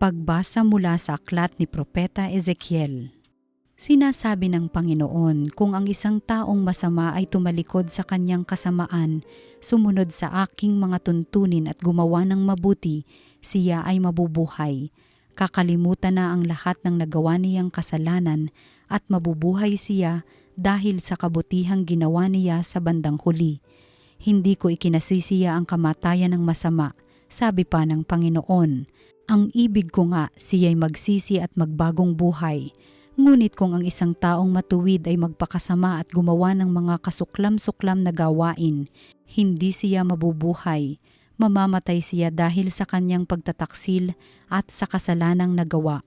Pagbasa mula sa aklat ni Propeta Ezekiel. Sinasabi ng Panginoon, kung ang isang taong masama ay tumalikod sa kanyang kasamaan, sumunod sa aking mga tuntunin at gumawa ng mabuti, siya ay mabubuhay. Kakalimutan na ang lahat ng nagawa niyang kasalanan at mabubuhay siya dahil sa kabutihang ginawa niya sa bandang huli. Hindi ko ikinasisiya ang kamatayan ng masama, sabi pa ng Panginoon. Ang ibig ko nga siya'y magsisi at magbagong buhay. Ngunit kung ang isang taong matuwid ay magpakasama at gumawa ng mga kasuklam-suklam na gawain, hindi siya mabubuhay. Mamamatay siya dahil sa kanyang pagtataksil at sa kasalanang nagawa.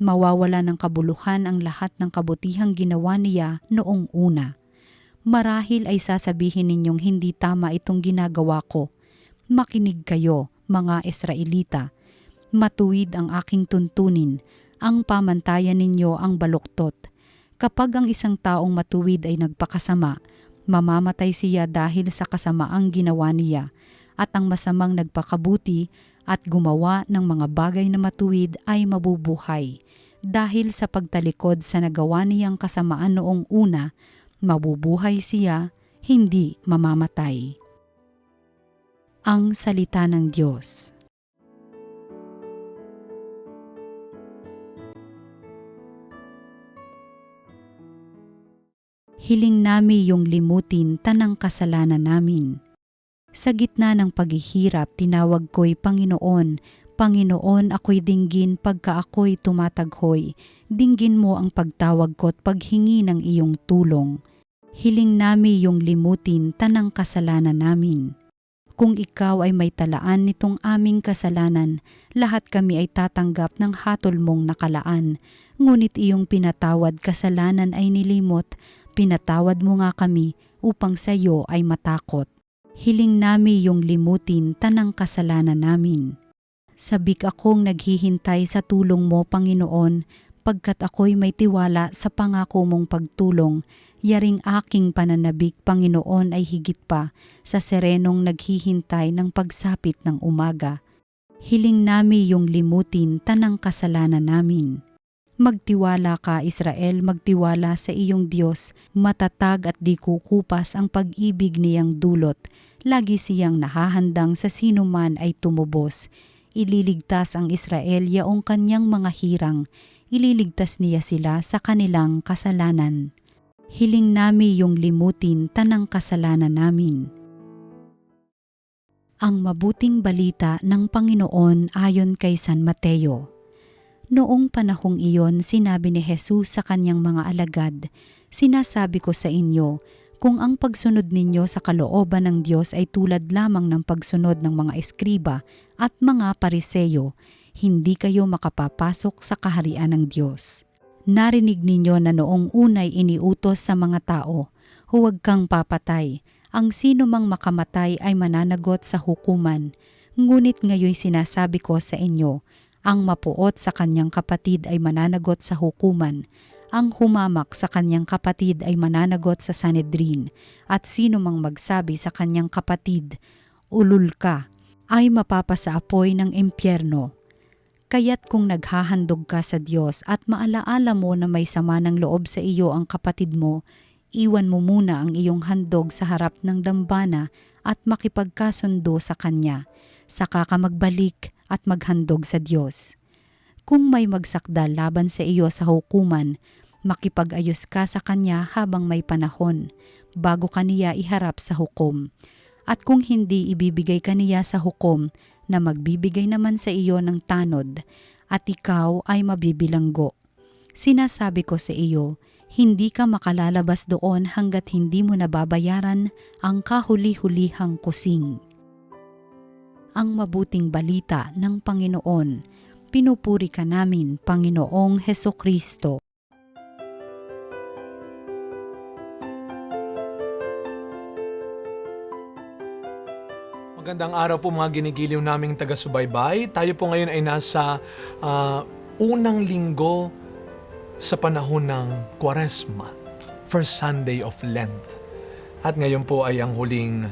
Mawawala ng kabuluhan ang lahat ng kabutihang ginawa niya noong una. Marahil ay sasabihin ninyong hindi tama itong ginagawa ko. Makinig kayo, mga Israelita matuwid ang aking tuntunin, ang pamantayan ninyo ang baluktot. Kapag ang isang taong matuwid ay nagpakasama, mamamatay siya dahil sa kasamaang ginawa niya, at ang masamang nagpakabuti at gumawa ng mga bagay na matuwid ay mabubuhay. Dahil sa pagtalikod sa nagawa niyang kasamaan noong una, mabubuhay siya, hindi mamamatay. Ang Salita ng Diyos hiling nami yung limutin tanang kasalanan namin. Sa gitna ng paghihirap, tinawag ko'y Panginoon, Panginoon ako'y dinggin pagka ako'y tumataghoy, dinggin mo ang pagtawag ko't paghingi ng iyong tulong. Hiling nami yung limutin tanang kasalanan namin. Kung ikaw ay may talaan nitong aming kasalanan, lahat kami ay tatanggap ng hatol mong nakalaan. Ngunit iyong pinatawad kasalanan ay nilimot, pinatawad mo nga kami upang sa iyo ay matakot. Hiling nami yung limutin tanang kasalanan namin. Sabik akong naghihintay sa tulong mo, Panginoon, pagkat ako'y may tiwala sa pangako mong pagtulong, yaring aking pananabik, Panginoon, ay higit pa sa serenong naghihintay ng pagsapit ng umaga. Hiling nami yung limutin tanang kasalanan namin. Magtiwala ka, Israel, magtiwala sa iyong Diyos, matatag at di kukupas ang pag-ibig niyang dulot. Lagi siyang nahahandang sa sino man ay tumubos. Ililigtas ang Israel yaong kanyang mga hirang, ililigtas niya sila sa kanilang kasalanan. Hiling nami yung limutin tanang kasalanan namin. Ang mabuting balita ng Panginoon ayon kay San Mateo. Noong panahong iyon, sinabi ni Jesus sa kanyang mga alagad, Sinasabi ko sa inyo, kung ang pagsunod ninyo sa kalooban ng Diyos ay tulad lamang ng pagsunod ng mga eskriba at mga pariseyo, hindi kayo makapapasok sa kaharian ng Diyos. Narinig ninyo na noong unay iniutos sa mga tao, huwag kang papatay, ang sino mang makamatay ay mananagot sa hukuman. Ngunit ngayon sinasabi ko sa inyo, ang mapuot sa kanyang kapatid ay mananagot sa hukuman. Ang humamak sa kanyang kapatid ay mananagot sa Sanedrin at sino mang magsabi sa kanyang kapatid, ulul ka, ay mapapasaapoy ng impyerno. Kaya't kung naghahandog ka sa Diyos at maalaala mo na may sama ng loob sa iyo ang kapatid mo, iwan mo muna ang iyong handog sa harap ng dambana at makipagkasundo sa Kanya, saka ka magbalik at maghandog sa Diyos. Kung may magsakda laban sa iyo sa hukuman, makipag-ayos ka sa kanya habang may panahon, bago kaniya iharap sa hukom. At kung hindi ibibigay kaniya sa hukom, na magbibigay naman sa iyo ng tanod, at ikaw ay mabibilanggo. Sinasabi ko sa iyo, hindi ka makalalabas doon hanggat hindi mo nababayaran ang kahuli-hulihang kusing. Ang mabuting balita ng Panginoon, pinupuri ka namin, Panginoong Heso Kristo. Magandang araw po mga ginigiliw naming taga-subaybay. Tayo po ngayon ay nasa ah, unang linggo sa panahon ng Kwaresma, first Sunday of Lent. At ngayon po ay ang huling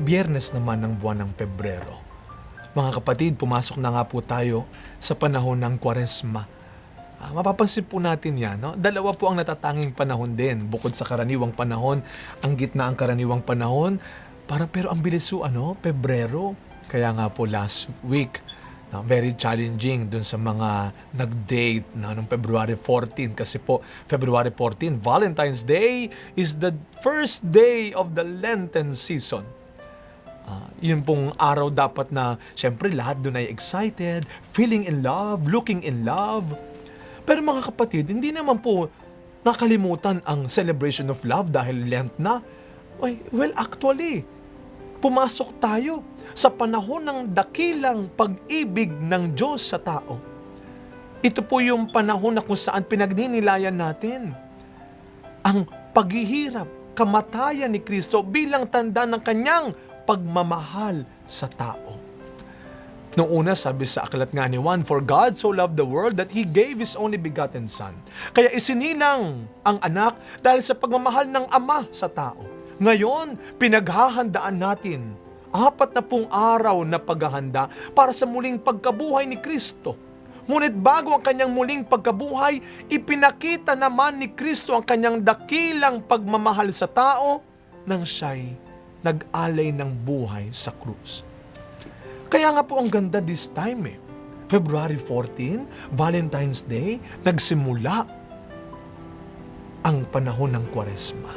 biyernes naman ng buwan ng Pebrero. Mga kapatid, pumasok na nga po tayo sa panahon ng Kwaresma. Ah, mapapansin po natin yan. No? Dalawa po ang natatanging panahon din. Bukod sa karaniwang panahon, ang gitna ang karaniwang panahon. Para, pero ang bilis po, ano, Pebrero. Kaya nga po last week, no, very challenging dun sa mga nag-date na noong February 14 kasi po February 14 Valentine's Day is the first day of the Lenten season. Ah, yun pong araw dapat na syempre lahat doon ay excited, feeling in love, looking in love. Pero mga kapatid, hindi naman po nakalimutan ang celebration of love dahil Lent na. Well, actually, pumasok tayo sa panahon ng dakilang pag-ibig ng Diyos sa tao. Ito po yung panahon na kung saan pinagninilayan natin ang paghihirap, kamatayan ni Kristo bilang tanda ng kanyang pagmamahal sa tao. Noong una, sabi sa aklat nga ni Juan, For God so loved the world that He gave His only begotten Son. Kaya isinilang ang anak dahil sa pagmamahal ng Ama sa tao. Ngayon, pinaghahandaan natin apat na pong araw na paghahanda para sa muling pagkabuhay ni Kristo. Ngunit bago ang kanyang muling pagkabuhay, ipinakita naman ni Kristo ang kanyang dakilang pagmamahal sa tao nang siya'y nag-alay ng buhay sa krus. Kaya nga po ang ganda this time eh. February 14, Valentine's Day, nagsimula ang panahon ng Kwaresma.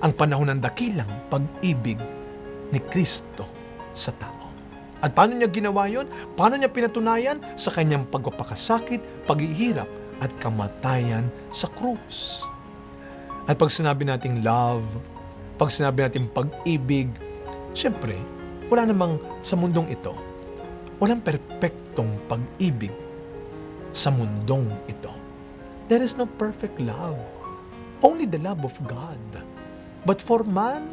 Ang panahon ng dakilang pag-ibig ni Kristo sa tao. At paano niya ginawa yon? Paano niya pinatunayan? Sa kanyang pagpapakasakit, paghihirap, at kamatayan sa krus. At pag sinabi nating love, pag sinabi nating pag-ibig, syempre, wala namang sa mundong ito, walang perpektong pag-ibig sa mundong ito. There is no perfect love. Only the love of God. But for man,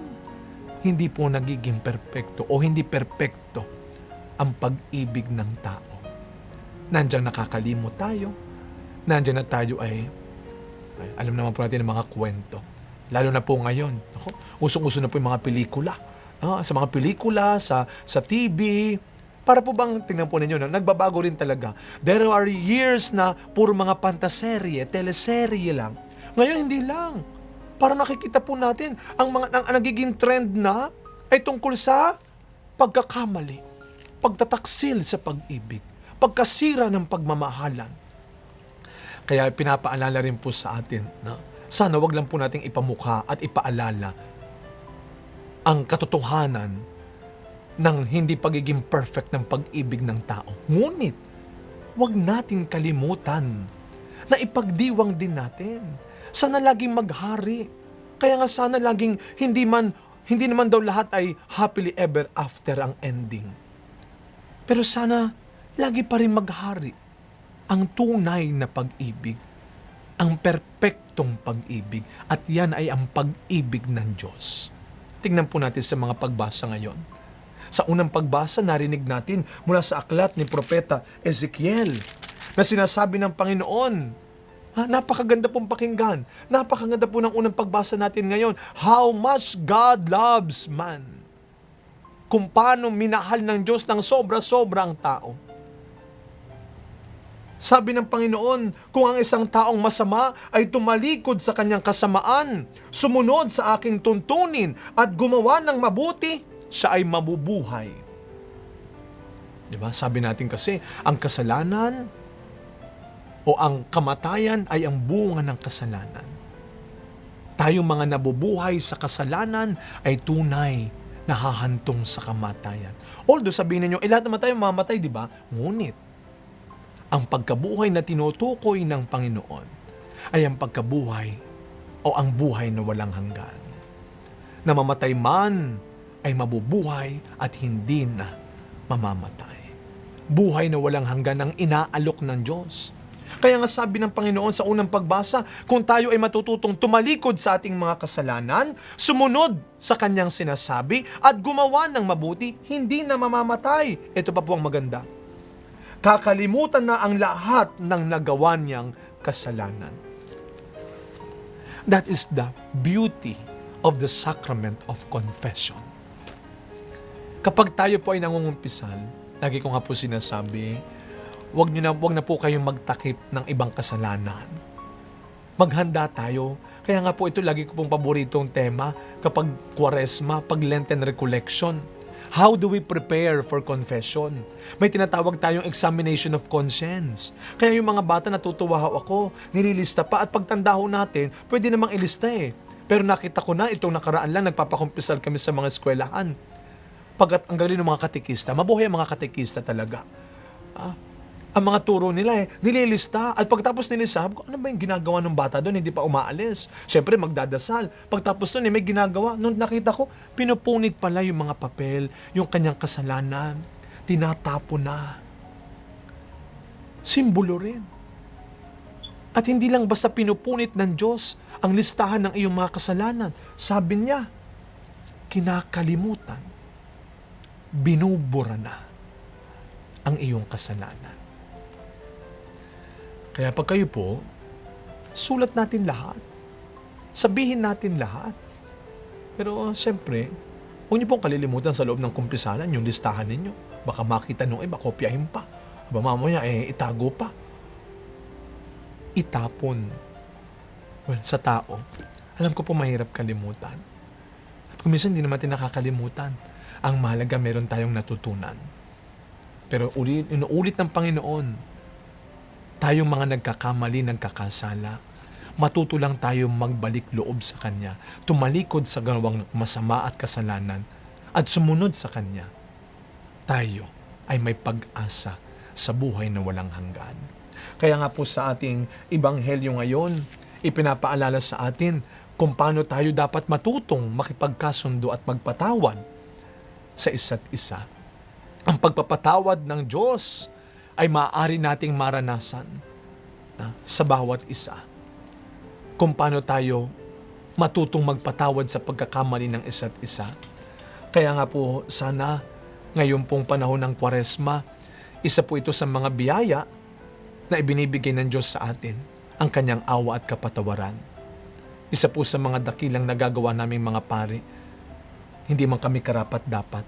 hindi po nagiging perpekto o hindi perpekto ang pag-ibig ng tao. Nandiyan nakakalimot tayo. Nandiyan na tayo ay, ay alam naman po natin ang mga kwento. Lalo na po ngayon. Ako, usong-uso na po yung mga pelikula. Ah, sa mga pelikula, sa, sa TV, para po bang, tingnan po ninyo, no, nagbabago rin talaga. There are years na puro mga pantaserye, teleserye lang. Ngayon, hindi lang. Para nakikita po natin, ang mga ang, ang nagiging trend na ay tungkol sa pagkakamali, pagtataksil sa pag-ibig, pagkasira ng pagmamahalan. Kaya pinapaalala rin po sa atin na sana wag lang po nating ipamukha at ipaalala ang katotohanan ng hindi pagiging perfect ng pag-ibig ng tao. Ngunit, wag nating kalimutan na ipagdiwang din natin. Sana laging maghari. Kaya nga sana laging hindi man hindi naman daw lahat ay happily ever after ang ending. Pero sana lagi pa rin maghari ang tunay na pag-ibig, ang perpektong pag-ibig, at yan ay ang pag-ibig ng Diyos. Tingnan po natin sa mga pagbasa ngayon. Sa unang pagbasa, narinig natin mula sa aklat ni Propeta Ezekiel na sinasabi ng Panginoon, Ha, napakaganda pong pakinggan. Napakaganda po ng unang pagbasa natin ngayon. How much God loves man. Kung paano minahal ng Diyos ng sobra-sobra ang tao. Sabi ng Panginoon, kung ang isang taong masama ay tumalikod sa kanyang kasamaan, sumunod sa aking tuntunin at gumawa ng mabuti, siya ay mabubuhay. 'Di ba? Sabi natin kasi, ang kasalanan o ang kamatayan ay ang bunga ng kasalanan. Tayong mga nabubuhay sa kasalanan ay tunay na hahantong sa kamatayan. Although sabihin ninyo, eh lahat naman tayo mamatay, di ba? Ngunit, ang pagkabuhay na tinutukoy ng Panginoon ay ang pagkabuhay o ang buhay na walang hanggan. Na mamatay man ay mabubuhay at hindi na mamamatay. Buhay na walang hanggan ang inaalok ng Diyos. Kaya nga sabi ng Panginoon sa unang pagbasa, kung tayo ay matututong tumalikod sa ating mga kasalanan, sumunod sa kanyang sinasabi at gumawa ng mabuti, hindi na mamamatay. Ito pa po ang maganda. Kakalimutan na ang lahat ng nagawa niyang kasalanan. That is the beauty of the sacrament of confession. Kapag tayo po ay nangungumpisal, lagi ko nga po sinasabi, wag, niyo na, wag na po kayong magtakip ng ibang kasalanan. Maghanda tayo. Kaya nga po ito lagi ko pong paboritong tema kapag Kwaresma, pag Lenten Recollection. How do we prepare for confession? May tinatawag tayong examination of conscience. Kaya yung mga bata natutuwa ako, nililista pa at pagtanda ho natin, pwede namang ilista eh. Pero nakita ko na itong nakaraan lang, nagpapakumpisal kami sa mga eskwelahan. Pagkat ang galing ng mga katikista, mabuhay ang mga katikista talaga. Ah, ang mga turo nila eh, nililista. At pagtapos nilista, ko, ano ba yung ginagawa ng bata doon? Hindi pa umaalis. Siyempre, magdadasal. Pagtapos doon, eh, may ginagawa. Nung nakita ko, pinupunit pala yung mga papel, yung kanyang kasalanan. Tinatapo na. Simbolo rin. At hindi lang basta pinupunit ng Diyos ang listahan ng iyong mga kasalanan. Sabi niya, kinakalimutan, binubura na ang iyong kasalanan. Kaya pag kayo po, sulat natin lahat. Sabihin natin lahat. Pero siyempre, huwag niyo pong kalilimutan sa loob ng kumpisalan yung listahan ninyo. Baka makita nung iba, kopyahin pa. Aba mamaya, eh, itago pa. Itapon. Well, sa tao, alam ko po mahirap kalimutan. At kung minsan hindi naman natin nakakalimutan. Ang mahalaga meron tayong natutunan. Pero ulit, inuulit ng Panginoon, tayong mga nagkakamali, nagkakasala, matuto lang tayo magbalik loob sa Kanya, tumalikod sa gawang masama at kasalanan, at sumunod sa Kanya. Tayo ay may pag-asa sa buhay na walang hanggan. Kaya nga po sa ating ibanghelyo ngayon, ipinapaalala sa atin kung paano tayo dapat matutong makipagkasundo at magpatawad sa isa't isa. Ang pagpapatawad ng Diyos ay maaari nating maranasan na, sa bawat isa. Kung paano tayo matutong magpatawad sa pagkakamali ng isa't isa. Kaya nga po sana ngayon pong panahon ng Kwaresma, isa po ito sa mga biyaya na ibinibigay ng Diyos sa atin, ang kanyang awa at kapatawaran. Isa po sa mga dakilang nagagawa naming mga pari, hindi man kami karapat dapat.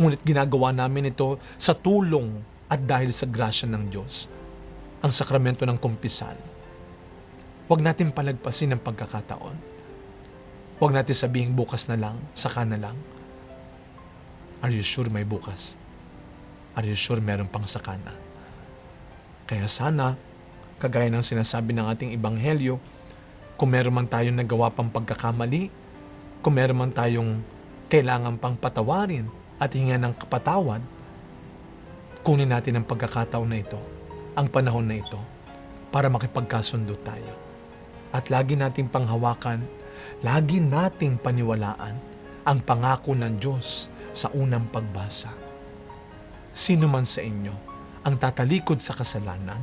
Ngunit ginagawa namin ito sa tulong at dahil sa grasya ng Diyos, ang sakramento ng kumpisal. Huwag natin palagpasin ang pagkakataon. Huwag natin sabihin bukas na lang, saka na lang. Are you sure may bukas? Are you sure meron pang sakana? Kaya sana, kagaya ng sinasabi ng ating ibanghelyo, kung meron man tayong nagawa pang pagkakamali, kung meron man tayong kailangan pang patawarin at hinga ng kapatawad, kunin natin ang pagkakataon na ito, ang panahon na ito, para makipagkasundo tayo. At lagi nating panghawakan, lagi nating paniwalaan ang pangako ng Diyos sa unang pagbasa. Sino man sa inyo ang tatalikod sa kasalanan,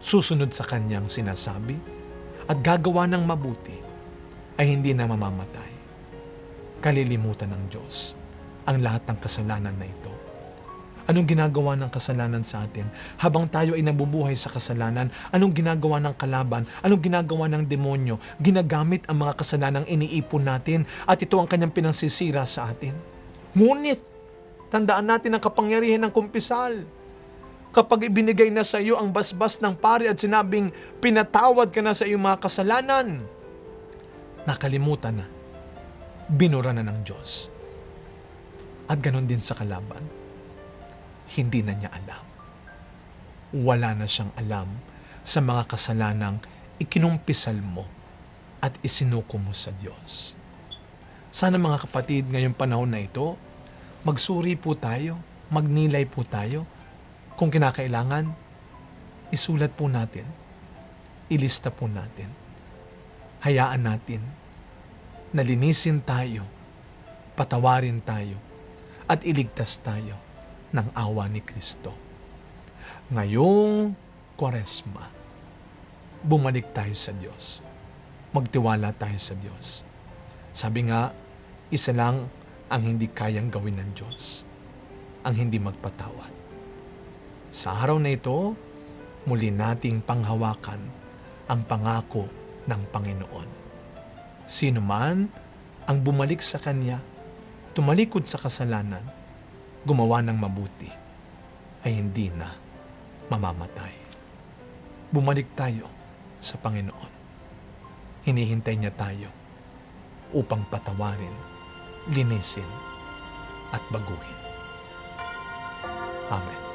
susunod sa kanyang sinasabi, at gagawa ng mabuti, ay hindi na mamamatay. Kalilimutan ng Diyos ang lahat ng kasalanan na ito. Anong ginagawa ng kasalanan sa atin? Habang tayo ay nabubuhay sa kasalanan, anong ginagawa ng kalaban? Anong ginagawa ng demonyo? Ginagamit ang mga kasalanang iniipon natin at ito ang kanyang pinansisira sa atin. Ngunit, tandaan natin ang kapangyarihan ng kumpisal. Kapag ibinigay na sa iyo ang basbas ng pari at sinabing pinatawad ka na sa iyong mga kasalanan, nakalimutan na. Binura na ng Diyos. At ganon din sa kalaban hindi na niya alam. Wala na siyang alam sa mga kasalanang ikinumpisal mo at isinuko mo sa Diyos. Sana mga kapatid, ngayong panahon na ito, magsuri po tayo, magnilay po tayo. Kung kinakailangan, isulat po natin, ilista po natin. Hayaan natin na linisin tayo, patawarin tayo, at iligtas tayo ng awa ni Kristo. Ngayong Kwaresma, bumalik tayo sa Diyos. Magtiwala tayo sa Diyos. Sabi nga, isa lang ang hindi kayang gawin ng Diyos. Ang hindi magpatawad. Sa araw na ito, muli nating panghawakan ang pangako ng Panginoon. Sino man ang bumalik sa Kanya, tumalikod sa kasalanan, gumawa ng mabuti, ay hindi na mamamatay. Bumalik tayo sa Panginoon. Hinihintay niya tayo upang patawarin, linisin, at baguhin. Amen.